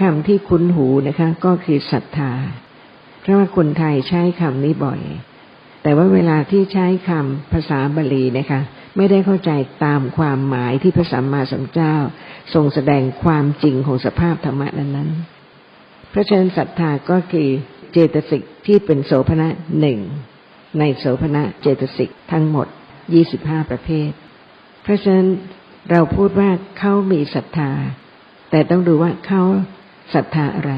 คำที่คุ้นหูนะคะก็คือศรัทธา เพราะว่าคนไทยใช้คำนี้บ่อย แต่ว่าเวลาที่ใช้คำภาษาบาลีนะคะไม่ได้เข้าใจตามความหมายที่พระสัมมาสัมพุทธเจ้า ทรงแสดงความจริงของสภาพธรรมะนั้นๆ เพราะฉะนั้นศรัทธาก็คือเจตสิกที่เป็นโสภณะหนึ่งในโสภณะเจตสิกทั้งหมดยี่สิบห้าประเภท เพราะฉะนั้นเราพูดว่าเขามีศรัทธา แต่ต้องดูว่าเขา ศรัทธาอะไร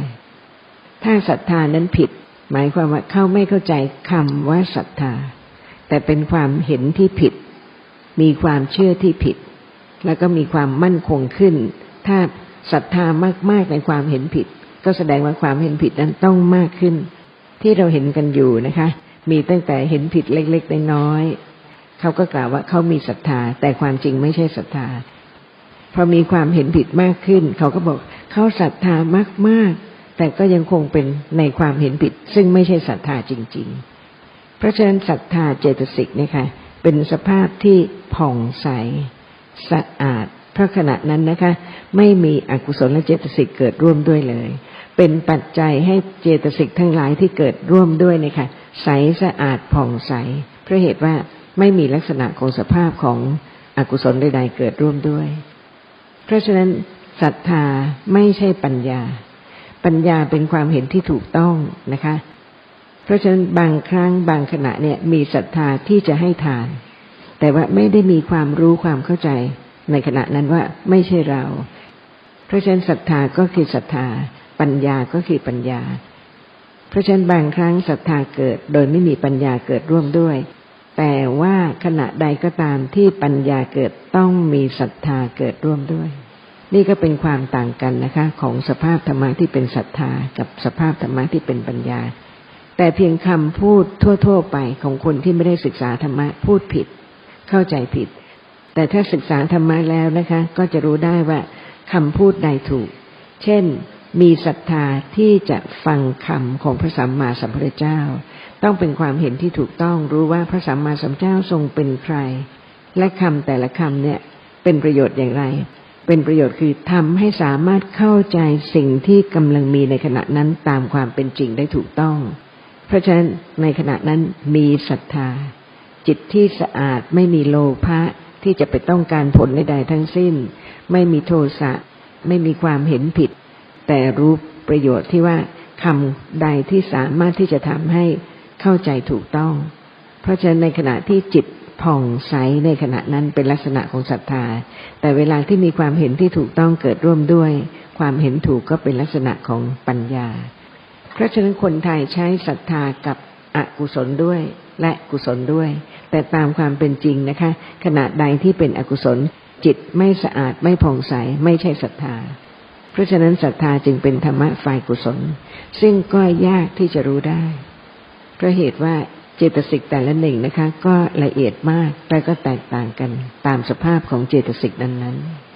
ถ้าศรัทธานั้นผิด หมายความว่าเขาไม่เข้าใจคำว่าศรัทธา แต่เป็นความเห็นที่ผิด มีความเชื่อที่ผิด แล้วก็มีความมั่นคงขึ้น ถ้าศรัทธามากๆในความเห็นผิด ก็แสดงว่าความเห็นผิดนั้นต้องมากขึ้น ที่เราเห็นกันอยู่นะคะ มีตั้งแต่เห็นผิดเล็กๆน้อยๆเขาก็กล่าวว่าเขามีศรัทธา แต่ความจริงไม่ใช่ศรัทธาพอมีความเห็นผิดมากขึ้น เขาก็บอก เขาศรัทธามาก ๆ แต่ก็ยังคงเป็นในความเห็นผิด ซึ่งไม่ใช่ศรัทธาจริง ๆ เพราะฉะนั้นศรัทธาเจตสิกเนี่ยค่ะเป็นสภาพที่ผ่องใสสะอาดเพราะขณะนั้นนะคะ ไม่มีอกุศลและเจตสิกเกิดร่วมด้วยเลย เป็นปัจจัยให้เจตสิกทั้งหลายที่เกิดร่วมด้วยเนี่ยค่ะใสสะอาดผ่องใสเพราะเหตุว่าไม่มีลักษณะของสภาพของอกุศลใดๆเกิดร่วมด้วย เพราะฉะนั้น ศรัทธาไม่ใช่ปัญญา ปัญญาเป็นความเห็นที่ถูกต้องนะคะ เพราะฉะนั้นบางครั้งบางขณะเนี่ยมีศรัทธาที่จะให้ทาน แต่ว่าไม่ได้มีความรู้ความเข้าใจในขณะนั้นว่าไม่ใช่เรา เพราะฉะนั้นศรัทธาก็คือศรัทธา ปัญญาก็คือปัญญา เพราะฉะนั้นบางครั้งศรัทธาเกิด โดยไม่มีปัญญาเกิดร่วมด้วย แต่ว่าขณะใดก็ตามที่ปัญญาเกิดต้องมีศรัทธาเกิดร่วมด้วย นี่ก็เป็นความต่างกันนะคะ ของสภาพธรรมะที่เป็นศรัทธา กับสภาพธรรมะที่เป็นปัญญา แต่เพียงคำพูดทั่ว ๆ ไปของคนที่ไม่ได้ศึกษาธรรมะพูดผิด เข้าใจผิด แต่ถ้าศึกษาธรรมะแล้วนะคะ ก็จะรู้ได้ว่าคำพูดใดถูก เช่นมีศรัทธาที่จะฟังคำของพระสัมมาสัมพุทธเจ้า ต้องเป็นความเห็นที่ถูกต้องรู้ว่าพระสัมมาสัมพุทธเจ้าทรงเป็นใคร และคำแต่ละคำเนี่ยเป็นประโยชน์อย่างไร เป็นประโยชน์คือทำให้สามารถเข้าใจสิ่งที่กำลังมีในขณะนั้นตามความเป็นจริงได้ถูกต้อง เพราะฉะนั้นในขณะนั้นมีศรัทธา จิตที่สะอาดไม่มีโลภะที่จะไปต้องการผลใดๆทั้งสิ้น ไม่มีโทสะไม่มีความเห็นผิด แต่รู้ประโยชน์ที่ว่าคำใดที่สามารถที่จะทำให้เข้าใจถูกต้อง เพราะฉะนั้นในขณะที่จิต ผ่องใสในขณะนั้นเป็นลักษณะของศรัทธา แต่เวลาที่มีความเห็นที่ถูกต้องเกิดร่วมด้วย ความเห็นถูกก็เป็นลักษณะของปัญญา เพราะฉะนั้นคนไทยใช้ศรัทธากับอกุศลด้วยและกุศลด้วย แต่ตามความเป็นจริงนะคะ ขณะใดที่เป็นอกุศล จิตไม่สะอาดไม่ผ่องใสไม่ใช่ศรัทธา เพราะฉะนั้นศรัทธาจึงเป็นธรรมะฝ่ายกุศล ซึ่งก็ยากที่จะรู้ได้เพราะเหตุว่า เจตสิกแต่ละหนึ่งนะคะ ก็ละเอียดมากและก็แตกต่างกันตามสภาพของเจตสิกนั้นๆ